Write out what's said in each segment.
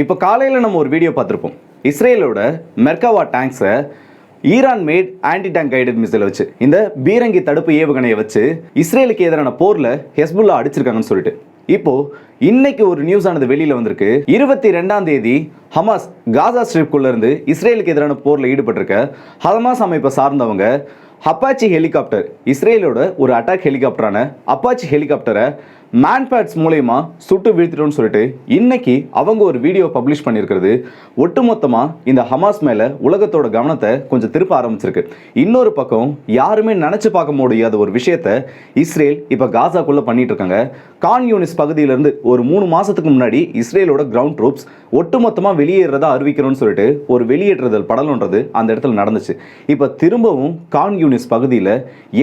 இப்போ காலையில் நம்ம ஒரு வீடியோ பார்த்துருப்போம். இஸ்ரேலோட Merkava டேங்க்ஸை Iran made anti tank guided மிசைலை வச்சு இந்த பீரங்கி தடுப்பு ஏவுகணையை வச்சு இஸ்ரேலுக்கு எதிரான போரில் ஹெஸ்புல்லா அடிச்சிருக்காங்கன்னு சொல்லிட்டு. இப்போ இன்னைக்கு ஒரு நியூஸ் ஆனது வெளியில் வந்திருக்கு. இருபத்தி ரெண்டாம் தேதி ஹமாஸ் காசா ஸ்ட்ரிப்குள்ள இருந்து இஸ்ரேலுக்கு எதிரான போரில் ஈடுபட்டிருக்க ஹமாஸ் அமைப்பை சார்ந்தவங்க அப்பாச்சி ஹெலிகாப்டர் இஸ்ரேலோட ஒரு அட்டாக் ஹெலிகாப்டரான அப்பாச்சி ஹெலிகாப்டரை மேன்பேட்ஸ் மூலயமா சுட்டு வீழ்த்திட்டோம்னு சொல்லிட்டு இன்னைக்கு அவங்க ஒரு வீடியோ பப்ளிஷ் பண்ணியிருக்கிறது. ஒட்டுமொத்தமாக இந்த ஹமாஸ் மேலே உலகத்தோட கவனத்தை கொஞ்சம் திருப்ப ஆரம்பிச்சிருக்கு. இன்னொரு பக்கம் யாருமே நினச்சி பார்க்க முடியாத ஒரு விஷயத்த இஸ்ரேல் இப்போ காசாக்குள்ளே பண்ணிட்டு இருக்காங்க கான் யூனிஸ் பகுதியிலேருந்து ஒரு மூணு மாதத்துக்கு முன்னாடி இஸ்ரேலோட கிரவுண்ட் ட்ரூப்ஸ் ஒட்டுமொத்தமாக வெளியேறதா அறிவிக்கிறோம்னு சொல்லிட்டு ஒரு வெளியேற்றுதல் படலன்றது அந்த இடத்துல நடந்துச்சு. இப்போ திரும்பவும் கான் யூனிஸ் பகுதியில்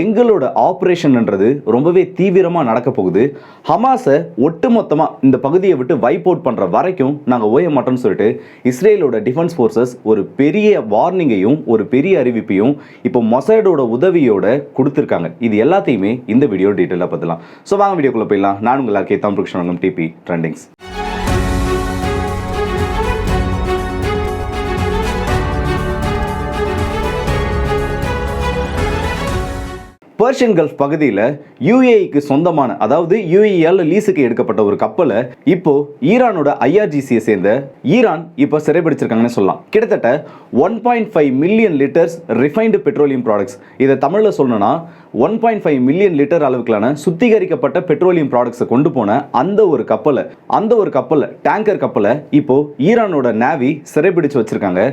எங்களோட ஆப்ரேஷன்ன்றது ரொம்பவே தீவிரமாக நடக்க போகுது. ஹமாஸை ஒட்டுமொத்தமாக இந்த பகுதியை விட்டு வைப் அவுட் பண்ணுற வரைக்கும் நாங்கள் ஓய மாட்டோம்னு சொல்லிட்டு இஸ்ரேலோட டிஃபென்ஸ் ஃபோர்ஸஸ் ஒரு பெரிய வார்னிங்கையும் ஒரு பெரிய அறிவிப்பையும் இப்போ மொசைடோட உதவியோட கொடுத்துருக்காங்க. இது எல்லாத்தையுமே இந்த வீடியோ டீட்டெயிலாக பார்த்துலாம் ஸோ வாங்க வீடியோக்குள்ளே போயிடலாம். நான் உங்கள் கே தம் டிபி ட்ரெண்டிங்ஸ் பர்ஷியன் கல்ஃப் பகுதியில் யூஏஇக்கு சொந்தமான அதாவது யூஏஆல் லீஸுக்கு எடுக்கப்பட்ட ஒரு கப்பலை இப்போ ஈரானோட ஐஆர்ஜிசியை சேர்ந்த ஈரான் இப்போ சிறைபிடிச்சிருக்காங்கன்னு சொல்லலாம். கிட்டத்தட்ட one point five million litres refined petroleum products இதை தமிழில் சொல்லணும்னா one point five million litre அளவுக்கான சுத்திகரிக்கப்பட்ட பெட்ரோலியம் ப்ராடக்ட்ஸை கொண்டு போன அந்த ஒரு கப்பலை அந்த ஒரு கப்பலை டேங்கர் கப்பலை இப்போ ஈரானோட நேவி சிறைபிடிச்சு வச்சிருக்காங்க.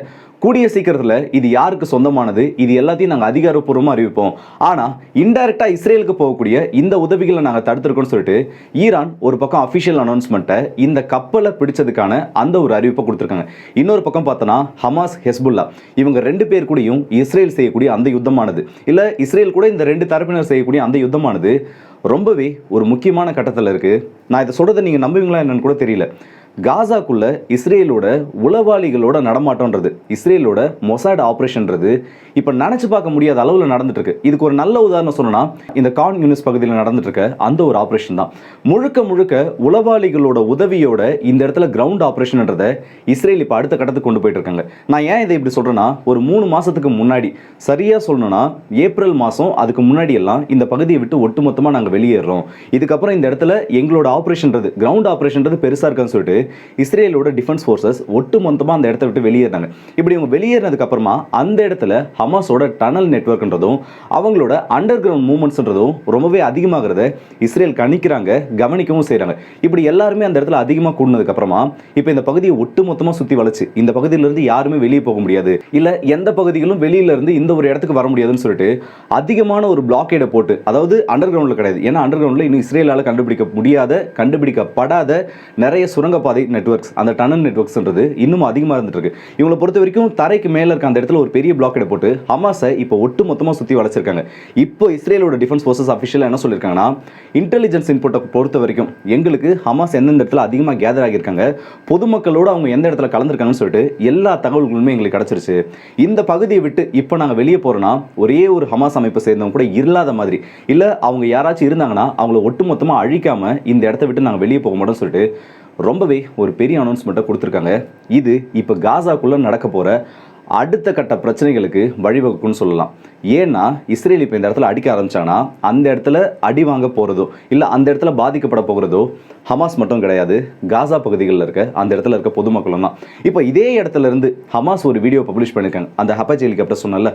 கூடிய சீக்கிரத்தில் இது யாருக்கு சொந்தமானது? இது எல்லாத்தையும் நாங்கள் அதிகாரப்பூர்வமாக அறிவிப்போம். ஆனால் இன்டைரக்டாக இஸ்ரேலுக்கு போகக்கூடிய இந்த உதவிகளை நாங்கள் தடுத்துருக்கோம்னு சொல்லிட்டு ஈரான் ஒரு பக்கம் அஃபிஷியல் அனௌன்ஸ்மெண்ட்டை இந்த கப்பலை பிடிச்சதுக்கான அந்த ஒரு அறிவிப்பை கொடுத்துருக்காங்க. இன்னொரு பக்கம் பார்த்தோன்னா ஹமாஸ் ஹெஸ்புல்லா இவங்க ரெண்டு பேர் கூடயும் இஸ்ரேல் செய்யக்கூடிய அந்த யுத்தமானது. இல்லை இஸ்ரேல் கூட இந்த ரெண்டு தரப்பினர் செய்யக்கூடிய அந்த யுத்தமானது ரொம்பவே ஒரு முக்கியமான கட்டத்தில் இருக்குது நான் இதை சொல்கிறத நீங்கள் நம்புவீங்களா என்னன்னு கூட தெரியல. காசாக்குள்ள இஸ்ரேலோட உளவாளிகளோட நடமாட்டம்ன்றது இஸ்ரேலோட மொசாட் ஆப்ரேஷன்ன்றது இப்போ நினச்சி பார்க்க முடியாத அளவில் நடந்துட்டு இருக்கு இதுக்கு ஒரு நல்ல உதாரணம் சொல்லணும்னா இந்த கான் யூனிஸ் பகுதியில் நடந்துட்டு இருக்க அந்த ஒரு ஆப்ரேஷன் தான். முழுக்க முழுக்க உளவாளிகளோட உதவியோட இந்த இடத்துல கிரவுண்ட் ஆப்ரேஷன்ன்றதை இஸ்ரேல் இப்போ அடுத்த கட்டத்துக்கு கொண்டு போயிட்டு இருக்காங்க நான் ஏன் இதை இப்படி சொல்கிறேன்னா ஒரு மூணு மாதத்துக்கு முன்னாடி சரியாக சொல்லணும்னா ஏப்ரல் மாதம் அதுக்கு முன்னாடி எல்லாம் இந்த பகுதியை விட்டு ஒட்டுமொத்தமாக நாங்கள் வெளியேறோம். இதுக்கப்புறம் இந்த இடத்துல எங்களோட ஆப்ரேஷன்றது கிரவுண்ட் ஆப்ரேஷன்றது பெருசாக இருக்குன்னு சொல்லிட்டு இஸ்ரேலோட டிஃபென்ஸ் ஃபோர்ஸஸ் ஒட்டு மொத்தமாக அந்த இடத்த விட்டு வெளியேறினாங்க. இப்படி இவங்க வெளியேறினதுக்கு அப்புறமா அந்த இடத்துல ஹமாஸோட டனல் நெட்ஒர்க்ன்றதும் அவங்களோட அண்டர் கிரவுண்ட் மூவ்மெண்ட்ஸ்ன்றதும் ரொம்பவே அதிகமாகிறத இஸ்ரேல் கணிக்கிறாங்க கவனிக்கவும் செய்கிறாங்க இப்படி எல்லாருமே அந்த இடத்துல அதிகமாக கூடினதுக்கு அப்புறமா இப்போ இந்த பகுதியை ஒட்டு மொத்தமாக சுற்றி வளைச்சு இந்த பகுதியிலேருந்து யாருமே வெளியே போக முடியாது. இல்லை எந்த பகுதிகளும் வெளியில இருந்து இந்த ஒரு இடத்துக்கு வர முடியாதுன்னு சொல்லிட்டு அதிகமான ஒரு பிளாக்கேடை போட்டு அதாவது அண்டர் கிரவுண்டில் கிடையாது. ஏன்னா அண்டர் கிரவுண்டில் இன்னும் இஸ்ரேலால் கண்டுபிடிக்க முடியாத கண்டுபிடிக்கப்படாத நிறைய சுரங்கப்பாதை நெட்ஒர்க்ஸ் அந்த டனல் நெட்ஒர்க்ஸ்ன்றது இன்னும் அதிகமாக இருந்துட்டு இருக்கு இவங்களை பொறுத்த வரைக்கும் தரைக்கு மேலே இருக்க அந்த இடத்துல ஒரு பெரிய பிளாக்கெடை போட்டு ஹமாஸை இப்போ ஒட்டு மொத்தமாக சுற்றி வளைச்சிருக்காங்க. இப்போ இஸ்ரேலோட டிஃபென்ஸ் ஃபோர்ஸஸ் அஃபிஷியலாக என்ன சொல்லியிருக்காங்கன்னா இன்டெலிஜென்ஸ் இன்புட்டை பொறுத்த வரைக்கும் எங்களுக்கு ஹமாஸ் எந்தெந்த இடத்துல அதிகமாக கேதர் ஆகியிருக்காங்க பொதுமக்களோடு அவங்க எந்த இடத்துல கலந்துருக்காங்கன்னு சொல்லிட்டு எல்லா தகவல்களுமே எங்களுக்கு கிடச்சிருச்சு. இந்த பகுதியை விட்டு இப்போ நாங்கள் வெளியே போகிறோன்னா ஒரே ஒரு ஹமாஸ் அமைப்பை சேர்ந்தவங்க கூட இல்லாத மாதிரி இல்லை அவங்க யாராச்சும் இருந்தாங்கன்னா அவங்கள ஒட்டுமொத்தமாக அழிக்காமல் இந்த இடத்த விட்டு நாங்கள் வெளியே போக மாட்டோம்னு சொல்லிட்டு ரொம்பவே ஒரு பெரிய அனௌன்ஸ்மெண்ட்டை கொடுத்துருக்காங்க. இது இப்போ காசாக்குள்ளே நடக்க போகிற அடுத்த கட்ட பிரச்சனைகளுக்கு வழிவகுக்கும்னு சொல்லலாம். ஏன்னா இஸ்ரேல் இப்போ இந்த இடத்துல அடிக்க ஆரம்பிச்சாங்கன்னா அந்த இடத்துல அடி வாங்க போகிறதோ இல்லை அந்த இடத்துல பாதிக்கப்பட போகிறதோ ஹமாஸ் மட்டும் கிடையாது காசா பகுதிகளில் இருக்க அந்த இடத்துல இருக்க பொதுமக்களும் தான். இப்போ இதே இடத்துல இருந்து ஹமாஸ் ஒரு வீடியோ பப்ளிஷ் பண்ணியிருக்காங்க. அந்த அப்பாச்சி ஹெலிகாப்டர் சொன்னல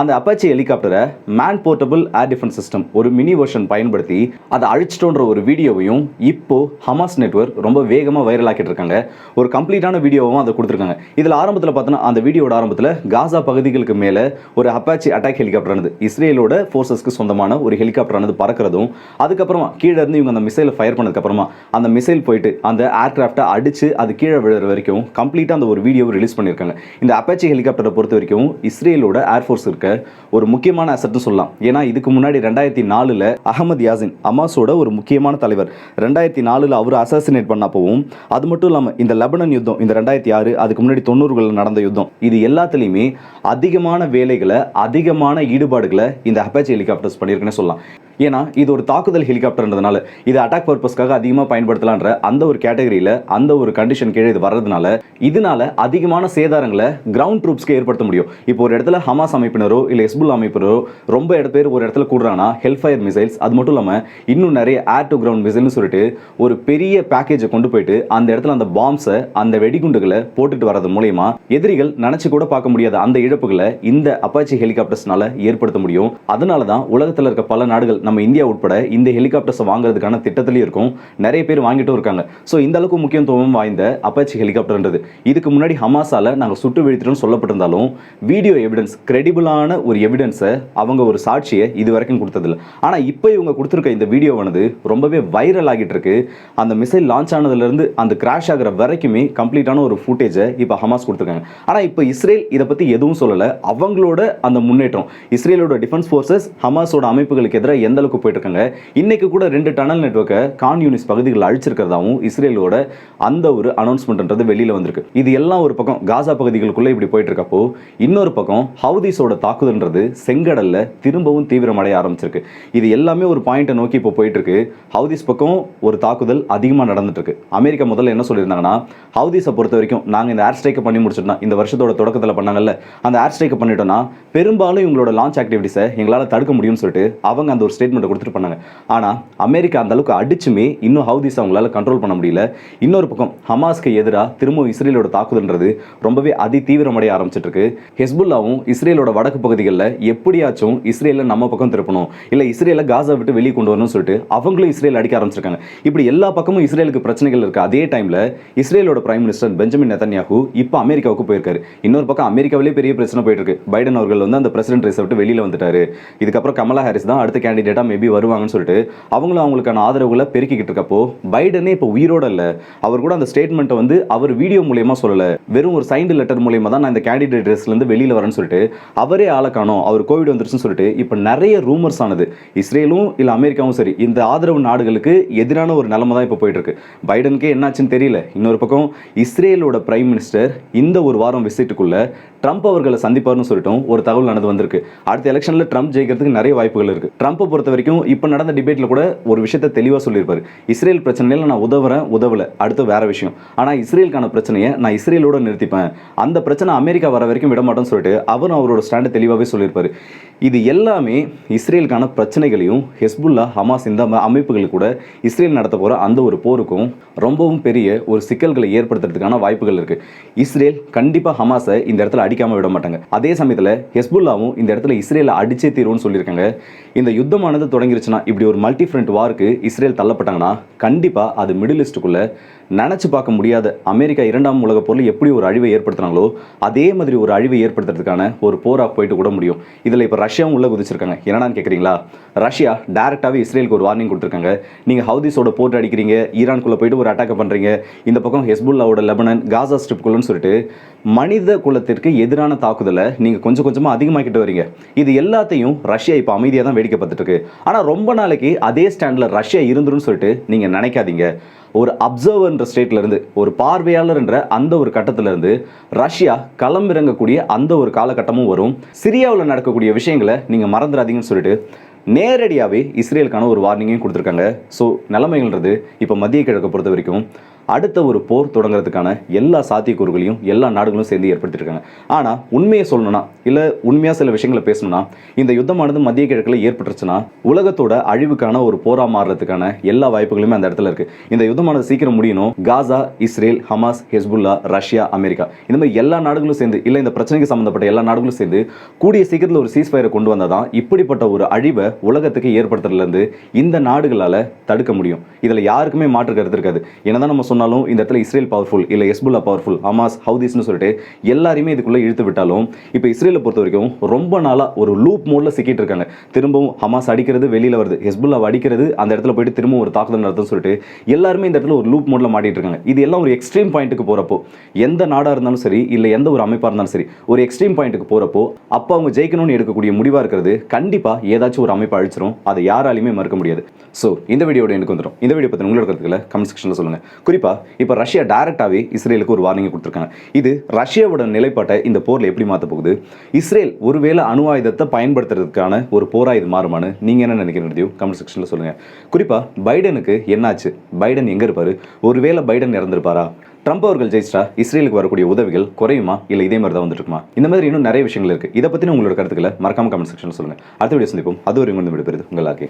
அந்த Apache ஹெலிகாப்டரை man portable air defence system ஒரு மினி வெர்ஷன் பயன்படுத்தி அதை அழிச்சிட்டோன்ற ஒரு வீடியோவையும் இப்போ ஹமாஸ் நெட்வொர்க் ரொம்ப வேகமாக வைரல் ஆக்கிட்டு இருக்காங்க. ஒரு கம்ப்ளீட்டான வீடியோவும் அதை கொடுத்துருக்காங்க. இதில் ஆரம்பத்தில் பார்த்தோன்னா அந்த வீடியோட ஆரம்பத்தில் காசா பகுதிகளுக்கு மேலே ஒரு அப்பாச்சி அட்டாக் ஹெலிகாப்டர் ஆனது இஸ்ரேலோட ஃபோர்ஸஸ்க்கு சொந்தமான ஒரு ஹெலிகாப்டர் ஆனது பறக்கிறதும் அதுக்கப்புறமா கீழே இருந்து இவங்க அந்த மிசைலை ஃபயர் பண்ணதுக்கப்புறமா அந்த மிசைல் போயிட்டு அந்த ஏர்கிராஃப்டை அடித்து அது கீழே விழுற வரைக்கும் கம்ப்ளீட்டாக அந்த ஒரு வீடியோவை ரிலீஸ் பண்ணியிருக்காங்க. இந்த அப்பாச்சி ஹெலிகாப்டரை பொறுத்த வரைக்கும் இஸ்ரேலோட ஏர்ஃபோர்ஸ் இருக்க ஒரு முக்கியமான அசட்னு சொல்லலாம். ஏன்னா இதுக்கு முன்னாடி ரெண்டாயிரத்தி நாலில் அகமது யாசின் அமாஸோட ஒரு முக்கியமான தலைவர். ரெண்டாயிரத்தி நாலில் அவர் அசாசினேட் பண்ணப்பவும் அது மட்டும் இல்லாமல் இந்த லெபனன் யுத்தம் இந்த ரெண்டாயிரத்தி ஆறு அதுக்கு முன்னாடி தொண்ணூறுகளில் நடந்த யுத்தம் இது எல்லாத்துலேயுமே அதிகமான வேலைகளை அதிகமான ஈடுபாடுகளை இந்த அப்பாச்சி ஹெலிகாப்டர்ஸ் பண்ணியிருக்குன்னு சொல்லலாம். ஏன்னா இது ஒரு தாக்குதல் ஹெலிகாப்டர்ன்றதுனால இது அட்டாக் பர்பஸ்க்காக அதிகமாக பயன்படுத்தலான்ற அந்த ஒரு கேட்டகரியில் அந்த ஒரு கண்டிஷன் கீழே இது வர்றதுனால இதனால அதிகமான சேதாரங்களை கிரவுண்ட் ட்ரூப்ஸ்க்கு ஏற்படுத்த முடியும். இப்போ ஒரு இடத்துல ஹமாஸ் அமைப்பினரோ இல்லை எஸ்புல் அமைப்பினரோ ரொம்ப இட பேர் ஒரு இடத்துல கூடுறாங்கன்னா ஹெல்ஃபயர் மிசைல்ஸ் அது மட்டும் இல்லாமல் இன்னும் நிறைய ஏர் டு கிரவுண்ட் மிசைல்னு சொல்லிட்டு ஒரு பெரிய பேக்கேஜை கொண்டு போயிட்டு அந்த இடத்துல அந்த பாம்ஸை அந்த வெடிகுண்டுகளை போட்டுட்டு வரது மூலயமா எதிரிகள் நினைச்சு கூட பார்க்க முடியாத அந்த இழப்புகளை இந்த அப்பாச்சி ஹெலிகாப்டர்ஸ்னால ஏற்படுத்த முடியும். அதனால தான் உலகத்தில் இருக்க பல நாடுகள் நம்ம இந்தியா உட்பட இந்த ஹெலிகாப்டர்ஸை வாங்குறதுக்கான திட்டத்திலையும் இருக்கும். நிறைய பேர் வாங்கிட்டும் இருக்காங்க. ஸோ இந்த அளவுக்கு முக்கியத்துவம் வாய்ந்த அப்பாச்சி ஹெலிகாப்டர்ன்றது. இதுக்கு முன்னாடி ஹமாஸால் நாங்கள் சுட்டு வீழ்த்திட்டோம்னு சொல்லப்பட்டிருந்தாலும் வீடியோ எவிடன்ஸ் கிரெடிபிளான ஒரு எவிடன்ஸை அவங்க ஒரு சாட்சியை இது வரைக்கும் கொடுத்ததில்ல. ஆனால் இப்போ இவங்க கொடுத்துருக்க இந்த வீடியோவானது ரொம்பவே வைரல் ஆகிட்டு இருக்கு அந்த மிசைல் லான்ச் ஆனதுலேருந்து அந்த கிராஷ் ஆகிற வரைக்குமே கம்ப்ளீட்டான ஒரு ஃபுட்டேஜை இப்போ ஹமாஸ் கொடுத்துருக்காங்க. ஆனால் இப்போ இஸ்ரேல் இதை பற்றி எதுவும் சொல்லலை. அவங்களோட அந்த முன்னேற்றம் இஸ்ரேலோட டிஃபென்ஸ் ஃபோர்ஸஸ் ஹமாஸோட அமைப்புகளுக்கு எதிராக எந்த அளவுக்கு போயிட்டு இருக்காங்க இன்னைக்கு கூட ரெண்டு டனல் நெட்வொர்க்கை கான் யூனிஸ் பகுதிகளில் அழிச்சிருக்கிறதாவும் இஸ்ரேலோட அந்த ஒரு அனௌன்ஸ்மெண்ட்ன்றது வெளியில் வந்திருக்கு. இது எல்லாம் ஒரு பக்கம் காசா பகுதிகளுக்குள்ளே இப்படி போயிட்டு இருக்கப்போ இன்னொரு பக்கம் ஹவுதிஸோட தாக்குதல்ன்றது செங்கடலில் திரும்பவும் தீவிரமடைய ஆரம்பிச்சிருக்கு. இது எல்லாமே ஒரு பாயிண்ட்டை நோக்கி இப்போ போயிட்டு இருக்கு ஹவுதிஸ் பக்கம் ஒரு தாக்குதல் அதிகமாக நடந்துட்டு இருக்கு அமெரிக்கா முதல்ல என்ன சொல்லியிருந்தாங்கன்னா ஹவுதிஸை பொறுத்த வரைக்கும் நாங்கள் இந்த ஏர் ஸ்ட்ரைக்கை பண்ணி முடிச்சிட்டோம் இந்த வருஷத்தோட தொடக்கத்தில் பண்ணாங்கல்ல அந்த ஏர் ஸ்ட்ரைக்கை பண்ணிட்டோம்னா பெரும்பாலும் இவங்களோட லான்ச் ஆக்டிவிட்டிஸை எங்களால் தடுக்க முடியும்னு சொல்லிட்டு அவங்க அந்த ஒரு ஸ்டேட்மெண்ட் கொடுத்துட்டு பண்ணாங்க. ஆனால் அமெரிக்கா அந்த அளவுக்கு அடிச்சுமே இன்னும் ஹவுதிஸ் அவங்களால கண்ட்ரோல் பண்ண முடியல. இன்னொரு பக்கம் ஹமாஸ்க்கு எதிராக திரும்பவும் இஸ்ரேலோட தாக்குதல்ன்றது ரொம்பவே அதி தீவிரமடைய ஆரம்பிச்சிட்டு இருக்கு ஹெஸ்புல்லாவும் இஸ்ரேலோட வடக்கு பகுதிகளில் எப்படியாச்சும் இஸ்ரேல நம்ம பக்கம் திருப்பணும். இல்லை இஸ்ரேல காசா விட்டு வெளியே கொண்டு வரணும்னு சொல்லிட்டு அவங்களும் இஸ்ரேல் அடிக்க ஆரம்பிச்சிருக்காங்க. இப்படி எல்லா பக்கமும் இஸ்ரேலுக்கு பிரச்சனைகள் இருக்கு. அதே டைம்ல இஸ்ரேலோட பிரைம் மினிஸ்டர் பெஞ்சமின் நெத்தன்யாகு இப்போ அமெரிக்காவுக்கு போயிருக்காரு. இன்னொரு பக்கம் அமெரிக்காவிலே பெரிய பிரச்சனை போயிட்டு இருக்கு பைடன் அவர்கள் வந்து அந்த பிரசிடென்ட் ரேஸை விட்டு வெளியில வந்துட்டாரு. இதுக்கப்புறம் கமலா ஹாரிஸ் தான் அடுத்த கேண்டிடேட் கேண்டிடேட்டா மேபி வருவாங்கன்னு சொல்லிட்டு அவங்களும் அவங்களுக்கான ஆதரவுகளை பெருக்கிக்கிட்டு இருக்கப்போ பைடனே இப்போ உயிரோட இல்லை. அவர் கூட அந்த ஸ்டேட்மெண்ட்டை வந்து அவர் வீடியோ மூலயமா சொல்லலை. வெறும் ஒரு சைன்டு லெட்டர் மூலயமா தான் நான் இந்த கேண்டிடேட் ரேஸ்ல வெளியில் வெளியில வரேன்னு சொல்லிட்டு அவரே ஆளை காணும். அவர் கோவிட் வந்துருச்சுன்னு சொல்லிட்டு இப்போ நிறைய ரூமர்ஸ் ஆனது. இஸ்ரேலும் இல்லை அமெரிக்காவும் சரி இந்த ஆதரவு நாடுகளுக்கு எதிரான ஒரு நிலைமை தான் இப்போ போயிட்டு இருக்கு. பைடனுக்கே என்னாச்சுன்னு தெரியல. இன்னொரு பக்கம் இஸ்ரேலோட பிரைம் மினிஸ்டர் இந்த ஒரு வாரம் விசிட்டுக்குள்ள ட்ரம்ப் அவர்களை சந்திப்பார்னு சொல்லிட்டும் ஒரு தகவல் நடந்து வந்திருக்கு. அடுத்த எலெக்ஷனில் ட்ரம்ப் ஜெயிக்கிறதுக்கு நிறைய வாய்ப்புகள் இருக்கு. ட்ரம்ப்பை பொறுத்த வரைக்கும் இப்போ நடந்த டிபேட்டில் கூட ஒரு விஷயத்தை தெளிவாக சொல்லியிருப்பார். இஸ்ரேல் பிரச்சனையில் நான் உதவுறேன் உதவலை. அடுத்து வேற விஷயம். ஆனால் இஸ்ரேலுக்கான பிரச்சனையை நான் இஸ்ரேலோட நிறுத்திப்பேன். அந்த பிரச்சனை அமெரிக்கா வர வரைக்கும் விடமாட்டேன்னு சொல்லிட்டு அவரும் அவரோட ஸ்டாண்டை தெளிவாகவே சொல்லியிருப்பார். இது எல்லாமே இஸ்ரேலுக்கான பிரச்சனைகளையும் ஹெஸ்புல்லா ஹமாஸ் இந்த ம- அமைப்புகள் கூட இஸ்ரேல் நடத்த போகிற அந்த ஒரு போருக்கும் ரொம்பவும் பெரிய ஒரு சிக்கல்களை ஏற்படுத்துறதுக்கான வாய்ப்புகள் இருக்குது இஸ்ரேல் கண்டிப்பாக ஹமாஸை இந்த இடத்துல அடிக்காமல் விட மாட்டாங்க. அதே சமயத்தில் ஹெஸ்புல்லாவும் இந்த இடத்துல இஸ்ரேலை அடிச்சே தீரும்னு சொல்லியிருக்காங்க. இந்த யுத்தம் யுத்தமானது தொடங்கிருச்சுன்னா இப்படி ஒரு மல்டி ஃப்ரண்ட் வாருக்கு இஸ்ரேல் தள்ளப்பட்டாங்கன்னா கண்டிப்பா அது மிடில் ஈஸ்ட்டுக்குள்ளே நினச்சி பார்க்க முடியாத அமெரிக்கா இரண்டாம் உலக போரில் எப்படி ஒரு அழிவை ஏற்படுத்துனாங்களோ அதே மாதிரி ஒரு அழிவை ஏற்படுத்துறதுக்கான ஒரு போராக போயிட்டு கூட முடியும். இதில் இப்போ ரஷ்யாவும் உள்ள குதிச்சிருக்காங்க. என்னடான்னு கேட்குறீங்களா ரஷ்யா டேரெக்டாகவே இஸ்ரேலுக்கு ஒரு வார்னிங் கொடுத்துருக்காங்க. நீங்கள் ஹவுதிஸோட போட்டு அடிக்கிறீங்க ஈரான்குள்ளே போயிட்டு ஒரு அட்டாக் பண்ணுறீங்க இந்த பக்கம் ஹெஸ்புல்லாவோட லெபனன் காசா ஸ்ட்ரிப்குள்ளன்னு சொல்லிட்டு மனித குலத்திற்கு எதிரான தாக்குதலை நீங்கள் கொஞ்சம் கொஞ்சமாக அதிகமாக்கிட்டு வரீங்க. இது எல்லாத்தையும் ரஷ்யா இப்போ அமைதியாக தான் வேடிக்கை பார்த்துட்டு இருக்கு. ஆனால் ரொம்ப நாளைக்கு அதே ஸ்டாண்டில் ரஷ்யா இருந்துருன்னு சொல்லிட்டு நீங்கள் நினைக்காதீங்க. ஒரு அப்சர்வர்ன்ற ஸ்டேட்லேருந்து ஒரு பார்வையாளர் என்ற அந்த ஒரு கட்டத்திலேருந்து இருந்து ரஷ்யா களமிறங்கக்கூடிய அந்த ஒரு காலகட்டமும் வரும். சிரியாவில் நடக்கக்கூடிய விஷயங்களை நீங்கள் மறந்துடாதீங்கன்னு சொல்லிட்டு நேரடியாகவே இஸ்ரேலுக்கான ஒரு வார்னிங்கையும் கொடுத்துருக்காங்க. ஸோ நிலைமைகள்ன்றது இப்போ மத்திய கிழக்கை பொறுத்த வரைக்கும் அடுத்த ஒரு போர் தொடங்குறதுக்கான எல்லா சாத்தியக்கூறுகளையும் எல்லா நாடுகளும் சேர்ந்து ஏற்படுத்தியிருக்காங்க. ஆனால் உண்மையை சொல்லணும்னா இல்லை உண்மையாக சில விஷயங்களை பேசணும்னா இந்த யுத்தமானது மத்திய கிழக்கில் ஏற்பட்டுருச்சுன்னா உலகத்தோட அழிவுக்கான ஒரு போராக மாறுறதுக்கான எல்லா வாய்ப்புகளுமே அந்த இடத்துல இருக்கு. இந்த யுத்தமானது சீக்கிரம் முடியணும். Gaza Israel Hamas Hezbollah Russia America. இந்த மாதிரி எல்லா நாடுகளும் சேர்ந்து இல்லை இந்த பிரச்சனைக்கு சம்மந்தப்பட்ட எல்லா நாடுகளும் சேர்ந்து கூடிய சீக்கிரத்தில் ஒரு சீஸ் ஃபயரை கொண்டு வந்தால் தான் இப்படிப்பட்ட ஒரு அழிவை உலகத்துக்கு ஏற்படுத்துறதுலேருந்து இந்த நாடுகளால் தடுக்க முடியும். இதில் யாருக்குமே மாற்று கருத்து இருக்காது. என்னதான் நம்ம சொன்னாலும் இந்த இடத்துல இஸ்ரேல் பவர்ஃபுல் இல்லை எஸ்புல்லா பவர்ஃபுல் ஹமாஸ் ஹவுதிஸ்னு சொல்லிட்டு எல்லாருமே இதுக்குள்ளே இழுத்து விட்டாலும் இப்போ இஸ்ரேலை பொறுத்த வரைக்கும் ரொம்ப நாளாக ஒரு லூப் மோடில் சிக்கிட்டு இருக்காங்க. திரும்பவும் ஹமாஸ் அடிக்கிறது வெளியில் வருது. ஹெஸ்புல்லா அடிக்கிறது அந்த இடத்துல போயிட்டு திரும்பவும் ஒரு தாக்குதல் நடத்தும் சொல்லிட்டு எல்லாருமே இந்த இடத்துல ஒரு லூப் மோடில் மாட்டிட்டு இருக்காங்க. இது எல்லாம் ஒரு எக்ஸ்ட்ரீம் பாயிண்ட்டுக்கு போகிறப்போ எந்த நாடாக இருந்தாலும் சரி இல்லை எந்த ஒரு அமைப்பாக இருந்தாலும் சரி ஒரு எக்ஸ்ட்ரீம் பாயிண்ட்டுக்கு போகிறப்போ அப்போ அவங்க ஜெயிக்கணும்னு எடுக்கக்கூடிய முடிவாக இருக்கிறது கண்டிப்பாக ஏதாச்சும் ஒரு அமைப்பை அழிச்சிரும். அதை யாராலையுமே மறுக்க முடியாது. ஸோ இந்த வீடியோட எனக்கு வந்துடும் இந்த வீடியோ பற்றி உங்களோட கருத்துக்களை கமெண்ட் செக்ஷனில் சொல்லுங்கள் குறிப்பாக குறிப்பாக இப்போ ரஷ்யா டைரக்டாவே இஸ்ரேலுக்கு ஒரு வார்னிங் கொடுத்துருக்காங்க. இது ரஷ்யாவோட நிலைப்பாட்டை இந்த போர்ல எப்படி மாற்ற போகுது? இஸ்ரேல் ஒருவேளை அணு ஆயுதத்தை பயன்படுத்துறதுக்கான ஒரு போரா இது மாறுமான்னு நீங்க என்ன நினைக்கிறீங்க கமெண்ட் செக்ஷன்ல சொல்லுங்க. குறிப்பா பைடனுக்கு என்னாச்சு? பைடன் எங்க இருப்பாரு? ஒருவேளை பைடன் இறந்துருப்பாரா? ட்ரம்ப் அவர்கள் ஜெயிச்சா இஸ்ரேலுக்கு வரக்கூடிய உதவிகள் குறையுமா? இல்லை இதே மாதிரி தான் வந்துட்டு இருக்குமா இந்த மாதிரி இன்னும் நிறைய விஷயங்கள் இருக்கு. இதை பற்றின உங்களோட கருத்துக்களை மறக்காம கமெண்ட் செக்ஷன் சொல்லுங்க. அடுத்த வீடியோ சந்திப்போம். அது ஒரு விடைபெறுது உங்கள் ஆர்கே.